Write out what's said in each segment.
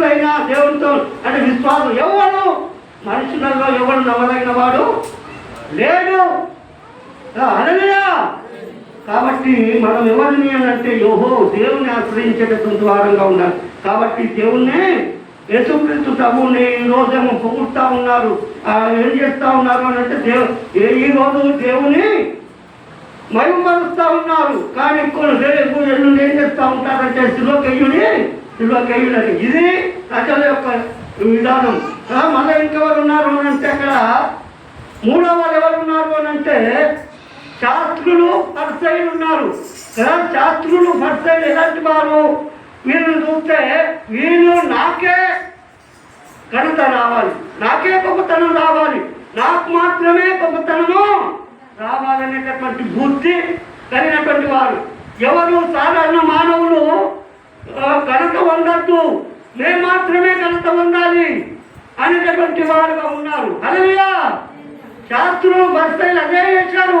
భక్తులైన దేవునితో అంటే విశ్వాసం ఎవరు? మనుషులలో ఎవరు నమ్మదగిన వాడు లేడు. అనగా కాబట్టి మనం ఎవరిని అంటే యోహో దేవుని ఆశ్రయించేటటువంటి వారంగా ఉన్నారు. కాబట్టి దేవుణ్ణి యేసుక్రీస్తు ప్రభుని ఈ రోజేమో పొగుడుతా ఉన్నారు. ఆ, ఏం చేస్తా ఉన్నారు అని అంటే దేవు ఏ- ఈ రోజు దేవుని మహిమపరుస్తూ ఉన్నారు. కానీ ఎక్కువ రేపు ఎల్లుండి ఏం చేస్తూ ఉంటారంటే శిలోకయ్యుడి శిలోకయ్యుడని ఇది ప్రజల యొక్క విధానం. మళ్ళీ ఇంకెవరు ఉన్నారు అని అంటే అక్కడ మూడో వాళ్ళు ఎవరు ఉన్నారు అని అంటే శాస్త్రులు పరిచయులు ఉన్నారు. శాస్త్రులు పరిచయులు ఎలాంటి వారు? వీళ్ళని చూస్తే వీళ్ళు నాకే ఘనత రావాలి. నాకే గొప్పతనం రావాలి. నాకు మాత్రమే గొప్పతనము రావాలనేటటువంటి బుద్ధి కలిగినటువంటి వారు. ఎవరు సాధారణ మానవులు ఘనత పొందద్దు మేము మాత్రమే ఘనత పొందాలి అనేటటువంటి వారుగా ఉన్నారు. అలవియా శాస్త్రులు బస్తైలు అదే చేశారు.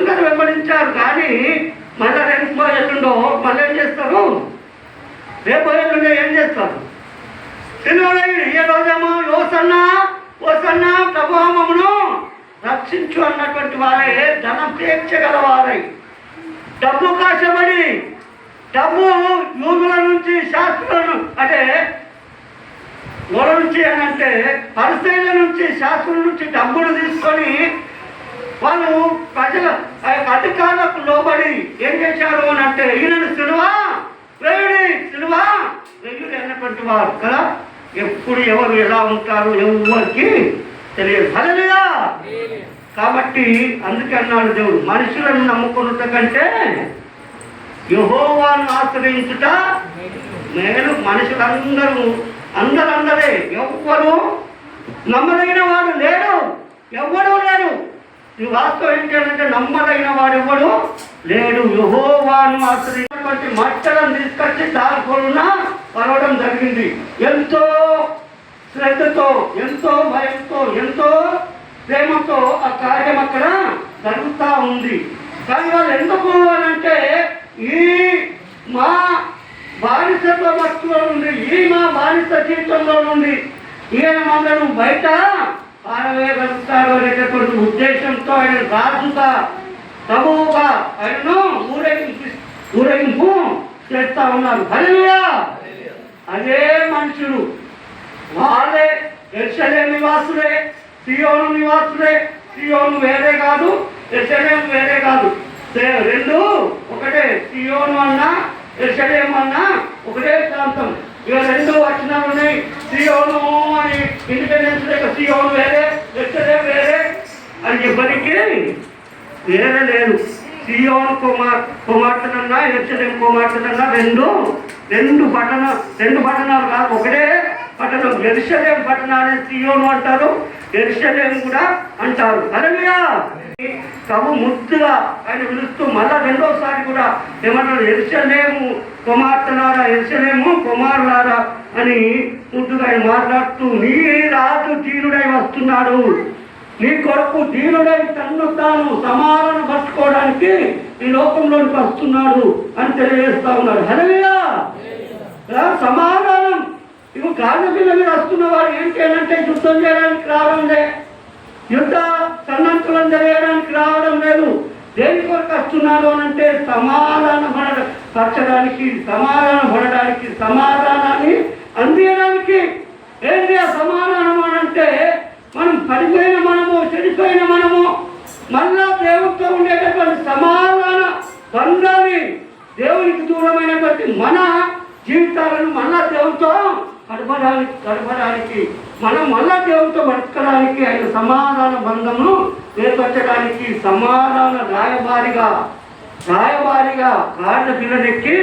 జనులందరూ వెంబడించారు కానీ మళ్ళీ రేపు ఎల్లుండో మళ్ళీ ఏం చేస్తారు? రేపు ఎల్లుండో ఏం చేస్తారు? సినిమాలయ్యుడు ఏ రోజేమో యోసన్నా ఓసన్నా ప్రభావమును రక్షించు అన్నటువంటి వారే ధనం తీర్చగల వారై. డబ్బు కాశపడి డబ్బు యూదుల నుంచి శాస్త్రులను అంటే ఎవరి నుంచి అని అంటే పరిశైల నుంచి శాస్త్రుల నుంచి డబ్బులు తీసుకొని వాళ్ళు ప్రజల ఆ యొక్క అధికారులకు లోబడి ఏం చేశారు అని అంటే ఈయనను సిలువా వేయుడి సిలువా వేయుడి అన్నటువంటి వారు కదా. ఎప్పుడు ఎవరు ఎలా ఉంటారు ఎవరికి తెలియదు. హల్లెలూయా! కాబట్టి అందుకే అన్నాడు దేవుడు మనుషులను నమ్ముకున్నట కంటే యహోవాను ఆశ్రయించుట మేలు. మనుషులందరూ అందరందరే ఎవ్వరు నమ్మదగిన వాడు లేడు ఎవ్వడూ లేరు వాస్తవం ఏంటంటే నమ్మదగిన వాడు ఎవడు లేడు. యహోవాను ఆశ్రయించినటువంటి మట్టలను తీసుకొచ్చి దాల్కొన్న పడవడం జరిగింది. ఎంతో శ్రద్ధతో ఎంతో భయంతో ఎంతో ప్రేమతో ఆ కార్యం అక్కడ జరుగుతూ ఉంది. కానీ వాళ్ళు ఎందుకు అని అంటే ఈ మా బానిసత్వ వస్తువుల నుండి ఈ మా బానిస జీవితంలో నుండి ఈయన మమ్మల్ని బయట పారవేయగలుగుతారు అనేటటువంటి ఉద్దేశంతో ఆయన రాజుగా ప్రభువుగా ఆయనను ఊరేగింపు ఊరేగింపు చేస్తా ఉన్నారు. హరియా అదే మనుషులు. వాళ్ళే ఎర్షలేం నివాసులే సియోను నివాసులే. సియోను వేరే కాదు ఎర్షలేం వేరే కాదు. సే- రెండు ఒకటే సియోను అన్నా ఎర్షలేం అన్నా ఒకటే ప్రాంతం. ఇలా రెండు వచనాలు ఉన్నాయి సియోను అని ఇండిపెండెన్స్ డే సియోను వేరే ఎర్షలేం వేరే. అని ఎవరికి వేరే లేదు. సియోను కుమార్ కుమార్తెనన్నా ఎర్షలేం కుమార్తెనన్నా రెండు రెండు పట్టణ రెండు పట్టణాలు కాదు ఒకటే పట్టణం ఎరుషలేం పట్టణాన్ని సియోను అంటారు ఎరుషలేం కూడా అంటారు. అలవియా ప్రభు ముద్దుగా ఆయన పిలుస్తూ మళ్ళా రెండోసారి కూడా ఏమంటారు ఎరుషలేము కుమార్తెలారా ఎరుషలేము కుమారులారా అని ముద్దుగా ఆయన మాట్లాడుతూ నీ రాజు దీనుడై వస్తున్నాడు. నీ కొరకు దీనుడై తన్ను తాను సమాధాన పట్టుకోవడానికి ఈ లోకంలోనికి వస్తున్నాడు అని తెలియజేస్తా ఉన్నాడు హరవియా సమాధానం ఇవి రాజపిల్ల మీద వస్తున్న వారు ఏంటి అని అంటే యుద్ధం చేయడానికి రావడం లే. యుద్ధ సన్నంతులం చేయడానికి రావడం లేదు. దేని కొరకు వస్తున్నారు అని అంటే సమాధాన పడ పరచడానికి సమాధానం పడడానికి సమాధానాన్ని అందించడానికి ఏంటి ఆ సమాధానం అని అంటే మనం పడిపోయిన మనము చెడిపోయిన మనము మళ్ళా దేవుడితో ఉండేటటువంటి సమాధాన బంధాన్ని దేవునికి దూరమైనటువంటి మన జీవితాలను మళ్ళా దేవుడితో గడపడానికి కడపడానికి మనం మళ్ళా దేవుడితో బతకడానికి ఆయన సమాధాన బంధమును ఏర్పరచడానికి సమాధాన రాయబారిగా రాయబారిగా కాళ్ళ పిల్లనెక్కి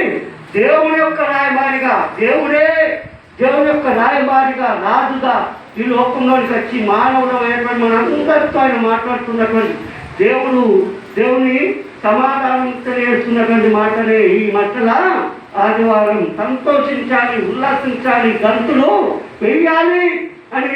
దేవుని యొక్క రాయబారిగా దేవుడే దేవుని యొక్క రాయబారిగా రాజుగా ఈ లోకంలోనికి వచ్చి మానవుడు అయినటువంటి మనందరితో ఆయన మాట్లాడుతున్నటువంటి దేవుడు దేవుని సమాధానం తెలియజేస్తున్నటువంటి మాటలే ఈ మట్టల ఆదివారం సంతోషించాలి ఉల్లాసించాలి గంతులు వెయ్యాలి అని